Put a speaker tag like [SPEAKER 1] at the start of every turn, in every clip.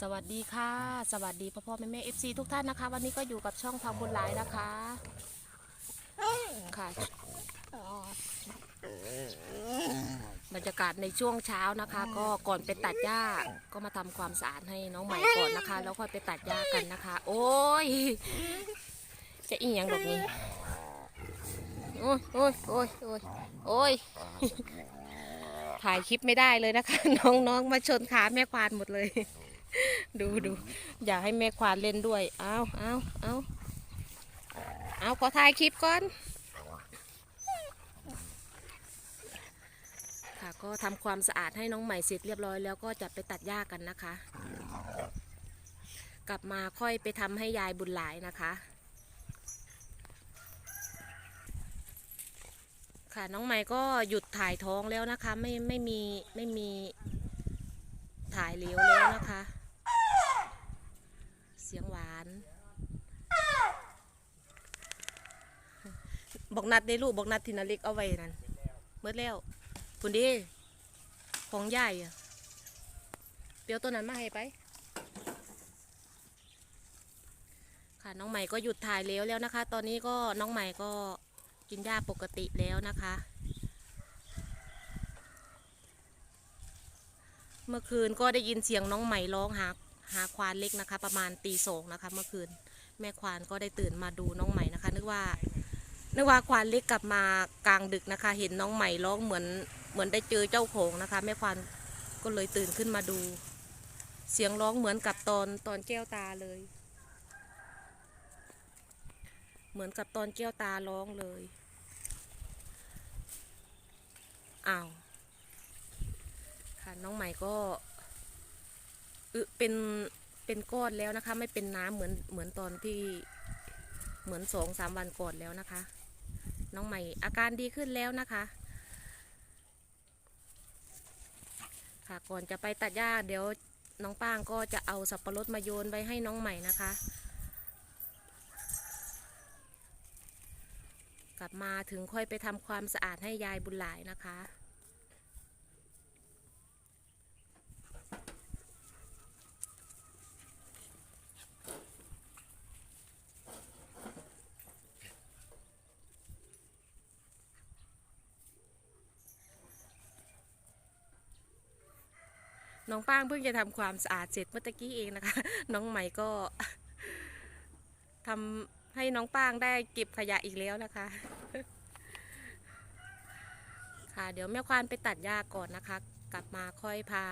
[SPEAKER 1] สวัสดีค่ะ สวัสดีพ่อพ่อแม่แม่เอฟซีทุกท่านนะคะ วันนี้ก็อยู่กับช่องทำบุญหลายนะคะค่ะบรรยากาศในช่วงเช้านะคะ ก็ก่อนไปตัดหญ้าก็มาทำความสะอาดให้น้องใหม่ก่อนนะคะ แล้วค่อยไปตัดหญ้ากันนะคะ โอ้ยจะอีหยังดอกนี้โอ้ยโอ้ยโอ้ยโอ้ยโอ้ยถ่ายคลิปไม่ได้เลยนะคะ น้องๆมาชนขาแม่ควานหมดเลย ดูดูอยากให้แม่ควานเล่นด้วย เอาเอาเอาเอาขอถ่ายคลิปก่อน ค่ะก็ทำความสะอาดให้น้องใหม่เสร็จเรียบร้อยแล้วก็จะไปตัดหญ้ากันนะคะ กลับมาค่อยไปทำให้ยายบุญหลายนะคะ ค่ะน้องใหม่ก็หยุดถ่ายท้องแล้วนะคะ ไม่ไม่มีไม่มี ถ่ายเหลวแล้วนะคะ เสียงหวาน บอกนัดได้ลูกบอกนัดทินาเล็กเอาไว้นั่นเมื่อแล้วคุณดีของใหญ่อะเปียวตัวนั้นมาให้ไป ค่ะน้องใหม่ก็หยุดถ่ายแล้วแล้วนะคะ ตอนนี้ก็น้องใหม่ก็กินหญ้าปกติแล้วนะคะ เมื่อคืนก็ได้ยินเสียงน้องใหม่ร้องหาหาควานเล็กนะคะ ประมาณตีสองนะคะ เมื่อคืนแม่ควานก็ได้ตื่นมาดูน้องใหม่นะคะ นึกว่านึกว่าควานเล็กกลับมากลางดึกนะคะ เห็นน้องใหม่ร้องเหมือนเหมือนได้เจอเจ้าของนะคะ แม่ควานก็เลยตื่นขึ้นมาดู เสียงร้องเหมือนกับตอนตอนแก้วตาเลย เหมือนกับตอนแก้วตาร้องเลยอ้าว ค่ะ น้องใหม่ก็อึเป็นเป็นก้อนแล้วนะคะ ไม่เป็นน้ำเหมือนเหมือนตอนที่เหมือนสองสามวันก่อนแล้วนะคะ น้องใหม่อาการดีขึ้นแล้วนะคะ ค่ะก่อนจะไปตัดหญ้าเดี๋ยวน้องป้างก็จะเอาสับปะรดมาโยนไว้ให้น้องใหม่นะคะ กลับมาถึงค่อยไปทำความสะอาดให้ยายบุญหลายนะคะ น้องป้างเพิ่งจะทำความสะอาดเสร็จเมื่อกี้เองนะคะ น้องใหม่ก็ทำให้น้องป้างได้เก็บขยะอีกแล้วนะคะ ค่ะ เดี๋ยวแม่ควานไปตัดหญ้าก่อนนะคะ กลับมาค่อยพา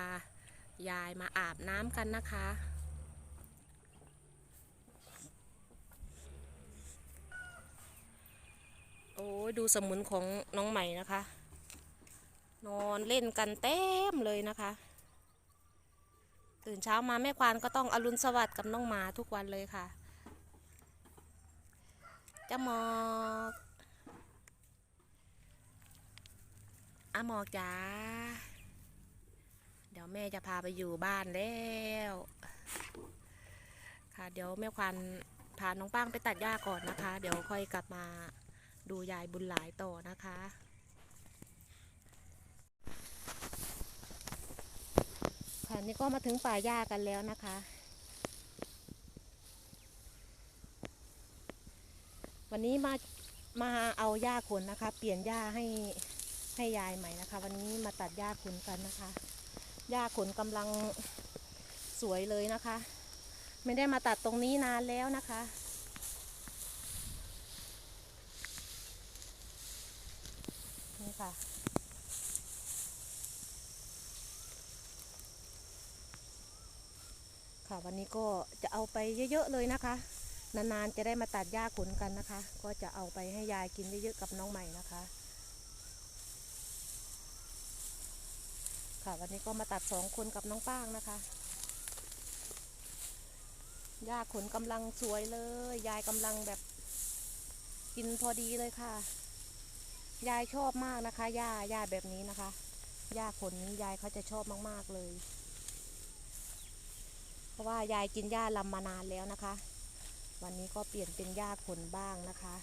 [SPEAKER 1] ยายมาอาบน้ำกันนะคะโอ้ดูสมุนของน้องใหม่นะคะ นอนเล่นกันเต็มเลยนะคะ ตื่นเช้ามาแม่ควานก็ต้องอรุณสวัสดิ์กับน้องหมาทุกวันเลยค่ะจะหมอกอะหมอกจ๋า เดี๋ยวแม่จะพาไปอยู่บ้านแล้ว ค่ะ เดี๋ยวแม่ควานพาน้องป้างไปตัดหญ้าก่อนนะคะ เดี๋ยวค่อยกลับมาดูยายบุญหลายต่อนะคะ ค่ะนี่ก็มาถึงป่าหญ้ากันแล้วนะคะ วันนี้มามาเอาหญ้าขนนะคะ เปลี่ยนหญ้าให้ให้ยายใหม่นะคะ วันนี้มาตัดหญ้าขนกันนะคะหญ้าขนกำลังสวยเลยนะคะ ไม่ได้มาตัดตรงนี้นานแล้วนะคะนี่ค่ะ ค่ะ วันนี้ก็จะเอาไปเยอะๆเลยนะคะ นานๆจะได้มาตัดหญ้าขนกันนะคะ ก็จะเอาไปให้ยายกินเยอะๆกับน้องใหม่นะคะ ค่ะวันนี้ก็มาตัดสองคนกับน้องป้างนะคะหญ้าขนกำลังสวยเลย ยายกำลังแบบกินพอดีเลยค่ะ ยายชอบมากนะคะหญ้าหญ้าแบบนี้นะคะหญ้าขนนี้ยายเขาจะชอบมากๆเลย ราะว่ายายกินหญ้าลำมานานแล้วนะคะ วันนี้ก็เปลี่ยนเป็นหญ้าขนบ้างนะคะ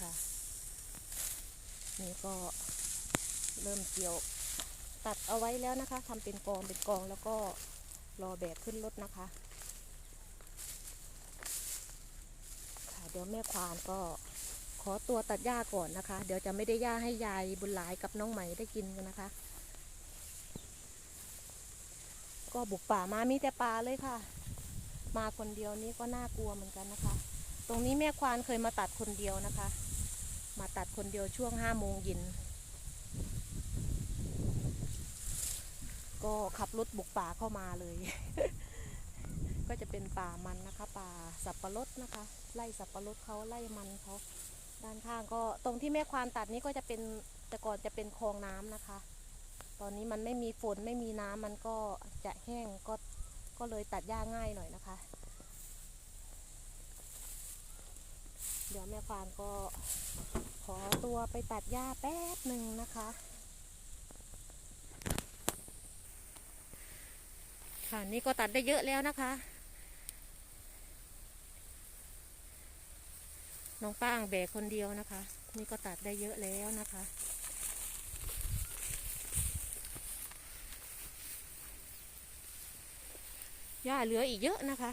[SPEAKER 1] ค่ะ นี่ก็เริ่มเกี่ยวตัดเอาไว้แล้วนะคะทำเป็นกองเป็นกองแล้วก็รอแบกขึ้นรถนะคะ ค่ะเดี๋ยวแม่ควานก็ ขอตัวตัดหญ้าก่อนนะคะ เดี๋ยวจะไม่ได้หญ้าให้ยายบุญหลายกับน้องไหมได้กินกันนะคะ ก็บุกป่ามามีแต่ปลาเลยค่ะ มาคนเดียวนี้ก็น่ากลัวเหมือนกันนะคะ ตรงนี้แม่ควานเคยมาตัดคนเดียวนะคะ มาตัดคนเดียวช่วงห้าโมงเย็นก็ขับรถบุกป่าเข้ามาเลย ก็จะเป็นป่ามันนะคะ ป่าสับปะรดนะคะ ไล่สับปะรดเขาไล่มันเขา ด้านข้างก็ตรงที่แม่ควานตัดนี้ก็จะเป็นแต่ก่อนจะเป็นคลองน้ำนะคะ ตอนนี้มันไม่มีฝนไม่มีน้ำมันก็จะแห้งก็ก็เลยตัดหญ้าง่ายหน่อยนะคะ เดี๋ยวแม่ควานก็ขอตัวไปตัดหญ้าแป๊บหนึ่งนะคะค่ะนี่ก็ตัดได้เยอะแล้วนะคะ น้องป้างแบกคนเดียวนะคะ นี่ก็ตัดได้เยอะแล้วนะคะ หญ้าเหลืออีกเยอะนะคะ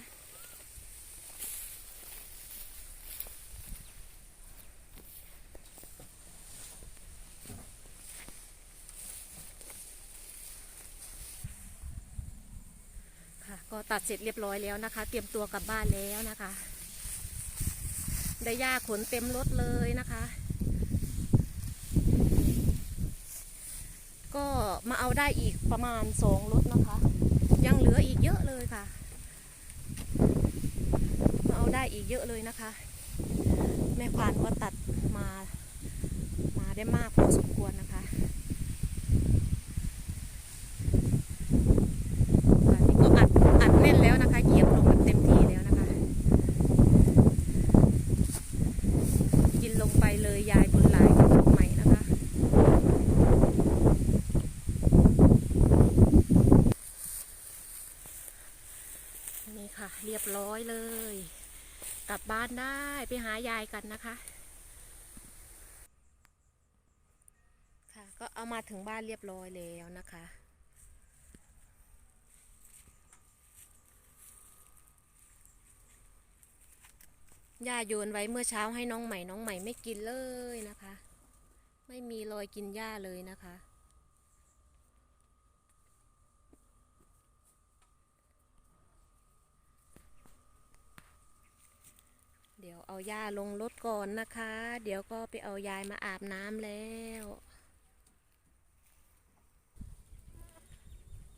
[SPEAKER 1] ค่ะ ก็ตัดเสร็จเรียบร้อยแล้วนะคะ เตรียมตัวกลับบ้านแล้วนะคะ ได้หญ้าขนเต็มรถเลยนะคะ ก็มาเอาได้อีกประมาณสองรถนะคะ ยังเหลืออีกเยอะเลยค่ะ มาเอาได้อีกเยอะเลยนะคะ แม่ควานก็ตัดมา มาได้มากพอสมควรนะคะค่ะนี่ก็อัดอัดแน่นแล้วนะคะเหยียบลงแบบเต็มที่แล้วนะคะ กินลงไปเลยยายบุญหลายกับลูกใหม่นะคะ นี่ค่ะ เรียบร้อยเลย กลับบ้านได้ไปหายายกันนะคะ ค่ะก็เอามาถึงบ้านเรียบร้อยแล้วนะคะ ย่าโยนไว้เมื่อเช้าให้น้องใหม่น้องใหม่ไม่กินเลยนะคะ ไม่มีรอยกินหญ้าเลยนะคะ ดี๋ยวเอาย่าลงรถก่อนนะคะ เดี๋ยวก็ไปเอายายมาอาบน้ำแล้ว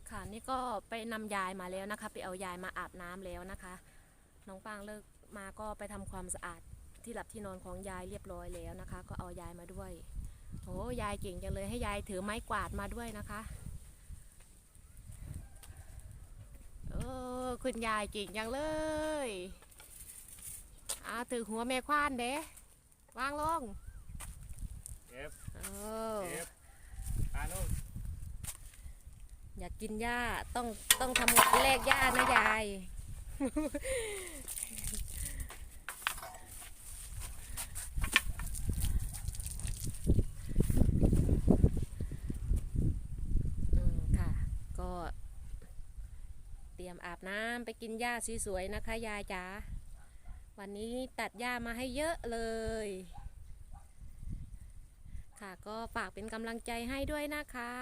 [SPEAKER 1] ค่ะนี่ก็ไปนำยายมาแล้วนะคะ ไปเอายายมาอาบน้ำแล้วนะคะ น้องปางเลิกมาก็ไปทำความสะอาดที่หลับที่นอนของยายเรียบร้อยแล้วนะคะ ก็เอายายมาด้วยโอ้ยายเก่งจังเลยให้ยายถือไม้กวาดมาด้วยนะคะโอ้คุณยายเก่งจังเลย อาถือหัวแม่ควานเด้วางลง
[SPEAKER 2] เก็บ
[SPEAKER 1] โอ้
[SPEAKER 2] เก็บตาลูก
[SPEAKER 1] อยากกินหญ้าต้องต้องทำงานแลกหญ้านะยาย อืมค่ะ ก็ เตรียมอาบน้ำไปกินหญ้าสวยๆนะคะ ยายจ๋า วันนี้ตัดหญ้ามาให้เยอะเลย ค่ะก็ฝากเป็นกำลังใจให้ด้วยนะคะ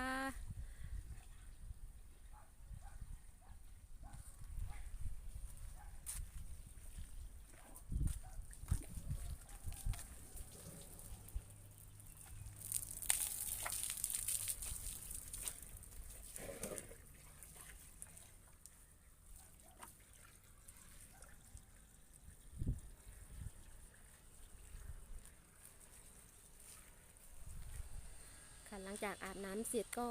[SPEAKER 1] หลังจากอาบน้ำเสร็จก็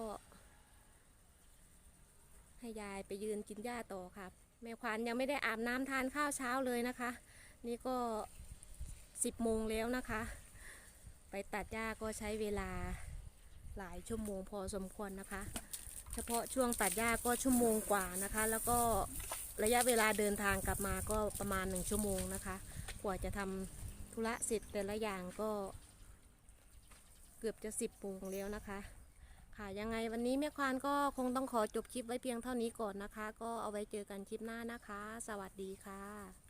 [SPEAKER 1] ให้ยายไปยืนกินหญ้าต่อค่ะแม่ควานยังไม่ได้อาบน้ำทานข้าวเช้าเลยนะคะ นี่ก็สิบโมงแล้วนะคะ ไปตัดหญ้าก็ใช้เวลาหลายชั่วโมงพอสมควรนะคะ เฉพาะช่วงตัดหญ้าก็ชั่วโมงกว่านะคะ แล้วก็ระยะเวลาเดินทางกลับมาก็ประมาณหนึ่งชั่วโมงนะคะ กว่าจะทำธุระเสร็จแต่ละอย่างก็ เกือบจะสิบโมงแล้วนะคะ ค่ะยังไงวันนี้แม่ควานก็คงต้องขอจบคลิปไว้เพียงเท่านี้ก่อนนะคะ ก็เอาไว้เจอกันคลิปหน้านะคะ สวัสดีค่ะ